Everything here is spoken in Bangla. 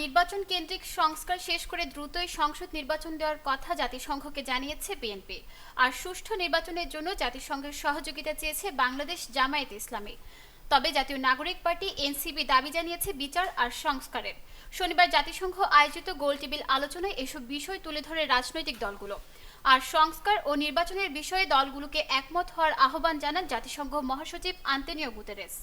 নির্বাচন কেন্দ্রিক সংস্কার শেষ করে দ্রুতই সংসদ নির্বাচন দেওয়ার কথা জাতিসংঘকে জানিয়েছে বিএনপি। আর সুষ্ঠু নির্বাচনের জন্য জাতিসংঘের সহযোগিতা চেয়েছে বাংলাদেশ জামায়াত ইসলামী। তবে জাতীয় নাগরিক পার্টি এনসিবি দাবি জানিয়েছে বিচার আর সংস্কারের। শনিবার জাতিসংঘ আয়োজিত গোল টেবিল আলোচনায় এসব বিষয় তুলে ধরে রাজনৈতিক দলগুলো। আর সংস্কার ও নির্বাচনের বিষয়ে দলগুলোকে একমত হওয়ার আহ্বান জানান জাতিসংঘ মহাসচিব আন্তনিও গুতেরেস।